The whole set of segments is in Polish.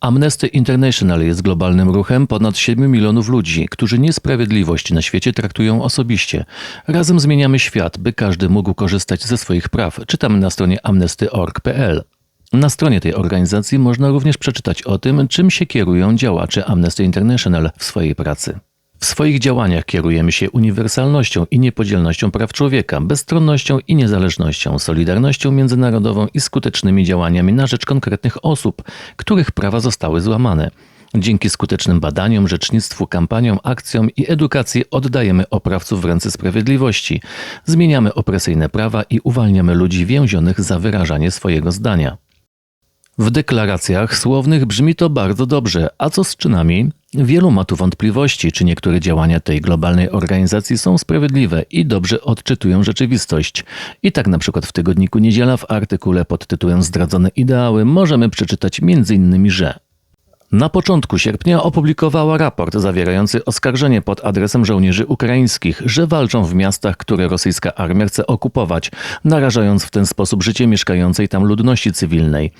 Amnesty International jest globalnym ruchem ponad 7 milionów ludzi, którzy niesprawiedliwość na świecie traktują osobiście. Razem zmieniamy świat, by każdy mógł korzystać ze swoich praw. Czytamy na stronie amnesty.org.pl. Na stronie tej organizacji można również przeczytać o tym, czym się kierują działacze Amnesty International w swojej pracy. W swoich działaniach kierujemy się uniwersalnością i niepodzielnością praw człowieka, bezstronnością i niezależnością, solidarnością międzynarodową i skutecznymi działaniami na rzecz konkretnych osób, których prawa zostały złamane. Dzięki skutecznym badaniom, rzecznictwu, kampaniom, akcjom i edukacji oddajemy oprawców w ręce sprawiedliwości, zmieniamy opresyjne prawa i uwalniamy ludzi więzionych za wyrażanie swojego zdania. W deklaracjach słownych brzmi to bardzo dobrze, a co z czynami? Wielu ma tu wątpliwości, czy niektóre działania tej globalnej organizacji są sprawiedliwe i dobrze odczytują rzeczywistość. I tak na przykład w tygodniku Niedziela w artykule pod tytułem Zdradzone ideały możemy przeczytać m.in., że na początku sierpnia opublikowała raport zawierający oskarżenie pod adresem żołnierzy ukraińskich, że walczą w miastach, które rosyjska armia chce okupować, narażając w ten sposób życie mieszkającej tam ludności cywilnej.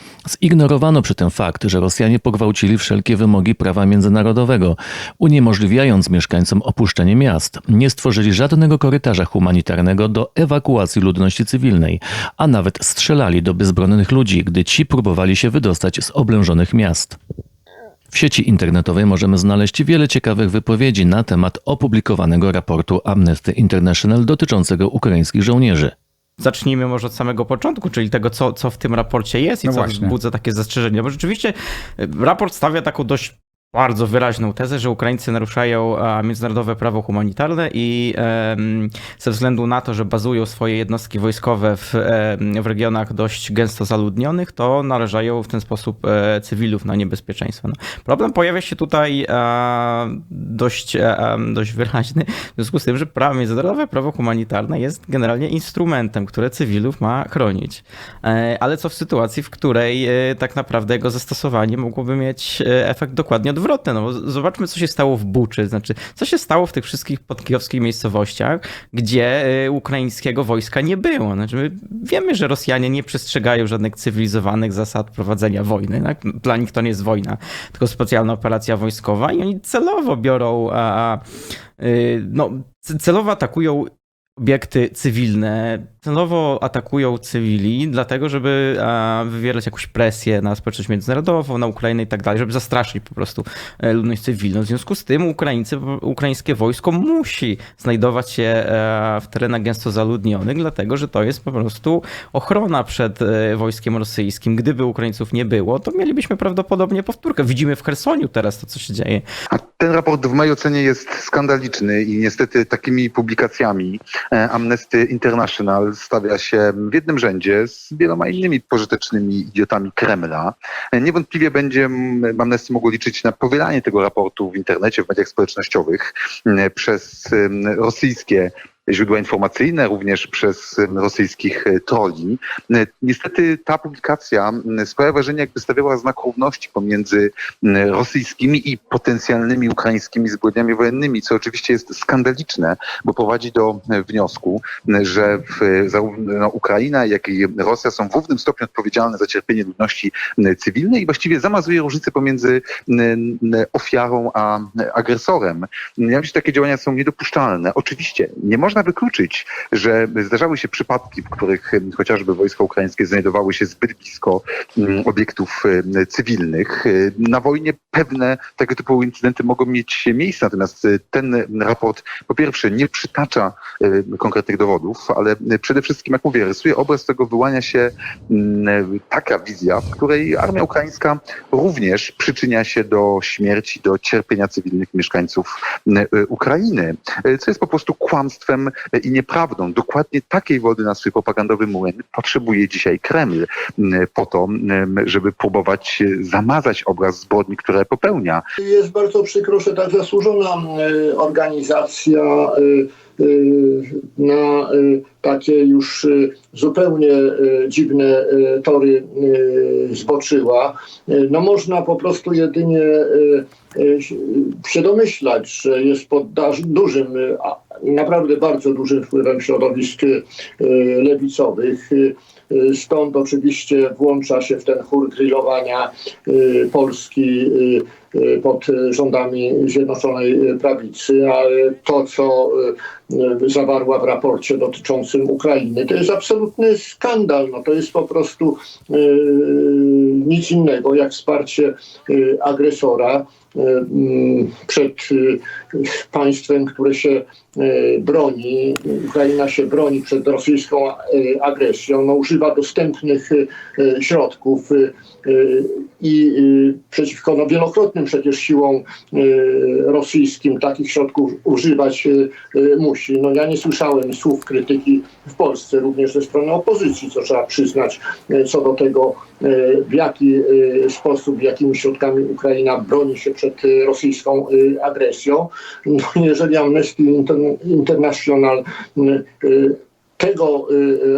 Zignorowano przy tym fakt, że Rosjanie pogwałcili wszelkie wymogi prawa międzynarodowego, uniemożliwiając mieszkańcom opuszczenie miast. Nie stworzyli żadnego korytarza humanitarnego do ewakuacji ludności cywilnej, a nawet strzelali do bezbronnych ludzi, gdy ci próbowali się wydostać z oblężonych miast. W sieci internetowej możemy znaleźć wiele ciekawych wypowiedzi na temat opublikowanego raportu Amnesty International dotyczącego ukraińskich żołnierzy. Zacznijmy może od samego początku, czyli tego, co, co w tym raporcie jest i No co właśnie. wzbudza takie zastrzeżenia. Bo rzeczywiście y, raport stawia taką dość bardzo wyraźną tezę, że Ukraińcy naruszają a, międzynarodowe prawo humanitarne i ze względu na to, że bazują swoje jednostki wojskowe w, w regionach dość gęsto zaludnionych, to narażają w ten sposób e, cywilów na niebezpieczeństwo. No, problem pojawia się tutaj e, dość, e, dość wyraźny, w związku z tym, że prawo międzynarodowe, prawo humanitarne jest generalnie instrumentem, które cywilów ma chronić. E, Ale co w sytuacji, w której e, tak naprawdę jego zastosowanie mogłoby mieć e, efekt dokładnie odwrotny? No bo zobaczmy, co się stało w Buczy, znaczy, co się stało w tych wszystkich podkijowskich miejscowościach, gdzie e, ukraińskiego wojska nie było. Znaczy, my wiemy, że Rosjanie nie przestrzegają żadnych cywilizowanych zasad prowadzenia wojny. Tak? Dla nich to nie jest wojna, tylko specjalna operacja wojskowa i oni celowo biorą, a, a, y, no, celowo atakują obiekty cywilne, celowo atakują cywili, dlatego żeby a, wywierać jakąś presję na społeczność międzynarodową, na Ukrainę i tak dalej, żeby zastraszyć po prostu e, ludność cywilną. W związku z tym Ukraińcy, ukraińskie wojsko musi znajdować się e, w terenach gęsto zaludnionych, dlatego że to jest po prostu ochrona przed e, wojskiem rosyjskim. Gdyby Ukraińców nie było, to mielibyśmy prawdopodobnie powtórkę. Widzimy w Chersoniu teraz to, co się dzieje. A ten raport w mojej ocenie jest skandaliczny i niestety takimi publikacjami e, Amnesty International stawia się w jednym rzędzie z wieloma innymi pożytecznymi idiotami Kremla. Niewątpliwie będzie Amnesty mogło liczyć na powielanie tego raportu w internecie, w mediach społecznościowych przez rosyjskie źródła informacyjne, również przez rosyjskich e, troli. E, Niestety ta publikacja sprawia wrażenie, jakby stawiała znak równości pomiędzy rosyjskimi i potencjalnymi ukraińskimi zbrodniami wojennymi, co oczywiście jest skandaliczne, bo prowadzi do e, wniosku, że zarówno Ukraina, jak i Rosja są w równym stopniu odpowiedzialne za cierpienie ludności cywilnej i właściwie zamazuje różnicę pomiędzy ofiarą a agresorem. Ja myślę, że takie działania są niedopuszczalne. Oczywiście nie można wykluczyć, że zdarzały się przypadki, w których chociażby wojska ukraińskie znajdowały się zbyt blisko mm, obiektów cywilnych. Y, Na wojnie pewne tego typu incydenty mogą mieć miejsce, natomiast y, ten raport po pierwsze nie przytacza konkretnych dowodów, ale przede wszystkim, jak mówię, rysuje obraz tego wyłania się mm, taka wizja, w której armia ukraińska również przyczynia się do śmierci, do cierpienia cywilnych mieszkańców Ukrainy, co jest po prostu kłamstwem y, i nieprawdą. Dokładnie takiej wody na swój propagandowy młyn potrzebuje dzisiaj Kreml po to, żeby próbować y, zamazać obraz zbrodni, które popełnia. Jest bardzo przykro, że tak zasłużona e, organizacja e, e, na e, takie już e, zupełnie e, dziwne e, tory e, zboczyła. E, No można po prostu jedynie e, e, się domyślać, że jest pod dużym, e, naprawdę bardzo dużym wpływem środowisk e, lewicowych. E, y, stąd oczywiście włącza się w ten chór grillowania y, Polski y, y, pod rządami Zjednoczonej Prawicy, ale to, co y, y, zawarła w raporcie dotyczącym Ukrainy, to jest absolutny skandal. No, to jest po prostu y, nic innego jak wsparcie y, agresora y, przed y, państwem, które się y, broni. Ukraina się broni przed rosyjską agresją, no, używa dostępnych środków i przeciwko no, wielokrotnym przecież siłom rosyjskim takich środków używać musi. No, ja nie słyszałem słów krytyki w Polsce, również ze strony opozycji, co trzeba przyznać, co do tego, w jaki sposób, jakimi środkami Ukraina broni się przed y, rosyjską y, agresją. No, jeżeli Amnesty Inter- International y, tego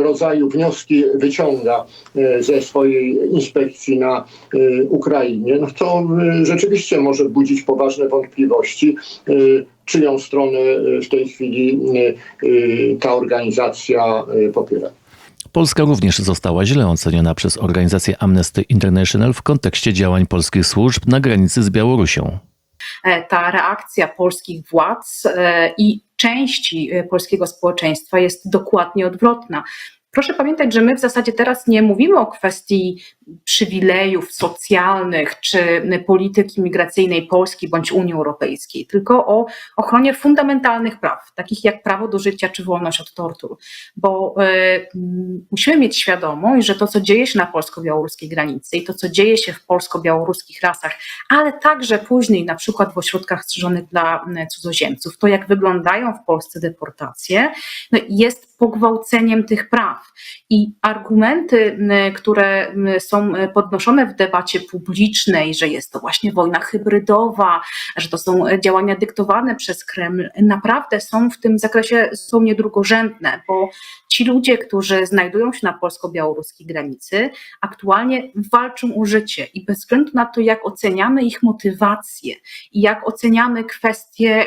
rodzaju wnioski wyciąga ze swojej inspekcji na Ukrainie, no to rzeczywiście może budzić poważne wątpliwości, czyją stronę w tej chwili ta organizacja popiera. Polska również została źle oceniona przez organizację Amnesty International w kontekście działań polskich służb na granicy z Białorusią. e, ta reakcja polskich władz e, i części e, polskiego społeczeństwa jest dokładnie odwrotna. Proszę pamiętać, że my w zasadzie teraz nie mówimy o kwestii przywilejów socjalnych czy polityki migracyjnej Polski bądź Unii Europejskiej, tylko o ochronie fundamentalnych praw, takich jak prawo do życia czy wolność od tortur. Bo y, mm, musimy mieć świadomość, że to, co dzieje się na polsko-białoruskiej granicy i to, co dzieje się w polsko-białoruskich lasach, ale także później na przykład w ośrodkach strzeżonych dla mm, cudzoziemców, to jak wyglądają w Polsce deportacje, no, jest pogwałceniem tych praw. I argumenty, które są podnoszone w debacie publicznej, że jest to właśnie wojna hybrydowa, że to są e, działania dyktowane przez Kreml, naprawdę są w tym zakresie są niedrugorzędne, bo ci ludzie, którzy znajdują się na polsko-białoruskiej granicy, aktualnie walczą o życie. I bez względu na to, jak oceniamy ich motywacje i jak oceniamy kwestie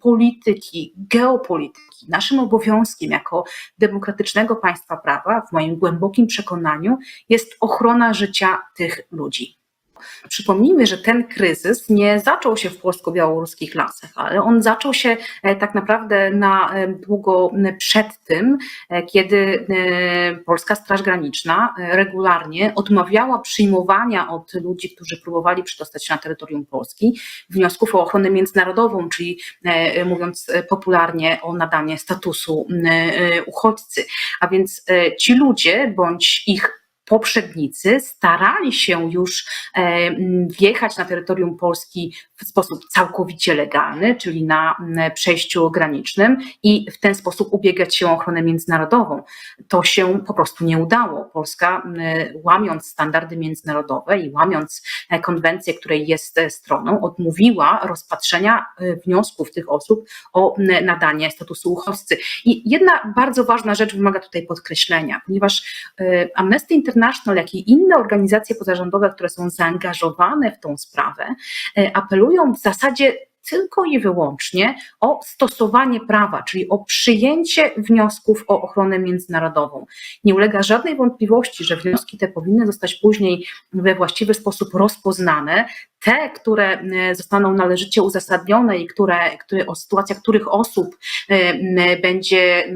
polityki, geopolityki, naszym obowiązkiem jako demokratycznego państwa prawa, w moim głębokim przekonaniu, jest ochrona życia tych ludzi. Przypomnijmy, że ten kryzys nie zaczął się w polsko-białoruskich lasach, ale on zaczął się e, tak naprawdę na e, długo m, przed tym, e, kiedy e, Polska Straż Graniczna e, regularnie odmawiała przyjmowania od ludzi, którzy próbowali przedostać się na terytorium Polski, wniosków o ochronę międzynarodową, czyli e, mówiąc e, popularnie o nadanie statusu e, uchodźcy. A więc e, ci ludzie bądź ich poprzednicy starali się już e, wjechać na terytorium Polski w sposób całkowicie legalny, czyli na przejściu granicznym i w ten sposób ubiegać się o ochronę międzynarodową. To się po prostu nie udało. Polska, łamiąc standardy międzynarodowe i łamiąc e, konwencję, której jest e, stroną, odmówiła rozpatrzenia wniosków tych osób o nadanie statusu uchodźcy. I jedna bardzo ważna rzecz wymaga tutaj podkreślenia, ponieważ Amnesty International, jak i inne organizacje pozarządowe, które są zaangażowane w tą sprawę, e, apelują w zasadzie tylko i wyłącznie o stosowanie prawa, czyli o przyjęcie wniosków o ochronę międzynarodową. Nie ulega żadnej wątpliwości, że wnioski te powinny zostać później we właściwy sposób rozpoznane. Te, które e, zostaną należycie uzasadnione i które, które o sytuacja których osób e, będzie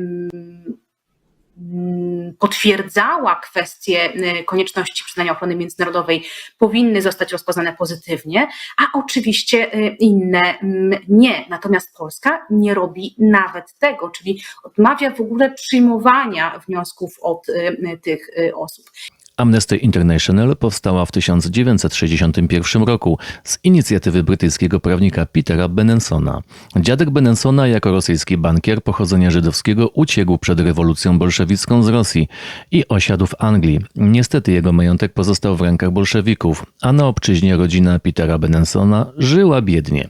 potwierdzała kwestię y, konieczności przyznania ochrony międzynarodowej, powinny zostać rozpoznane pozytywnie, a oczywiście y, inne mm, nie. Natomiast Polska nie robi nawet tego, czyli odmawia w ogóle przyjmowania wniosków od y, tych osób. Amnesty International powstała w 1961 roku z inicjatywy brytyjskiego prawnika Petera Benensona. Dziadek Benensona jako rosyjski bankier pochodzenia żydowskiego uciekł przed rewolucją bolszewicką z Rosji i osiadł w Anglii. Niestety jego majątek pozostał w rękach bolszewików, a na obczyźnie rodzina Petera Benensona żyła biednie.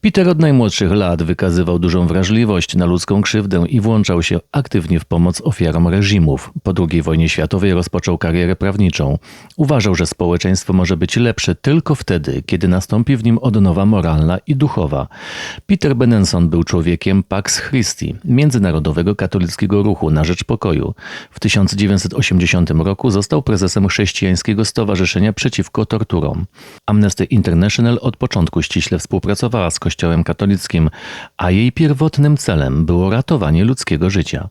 Peter od najmłodszych lat wykazywał dużą wrażliwość na ludzką krzywdę i włączał się aktywnie w pomoc ofiarom reżimów. Po II wojnie światowej rozpoczął karierę karierę prawniczą. Uważał, że społeczeństwo może być lepsze tylko wtedy, kiedy nastąpi w nim odnowa moralna i duchowa. Peter Benenson był człowiekiem Pax Christi, międzynarodowego katolickiego ruchu na rzecz pokoju. W 1980 roku został prezesem chrześcijańskiego stowarzyszenia przeciwko torturom. Amnesty International od początku ściśle współpracowała z Kościołem katolickim, a jej pierwotnym celem było ratowanie ludzkiego życia.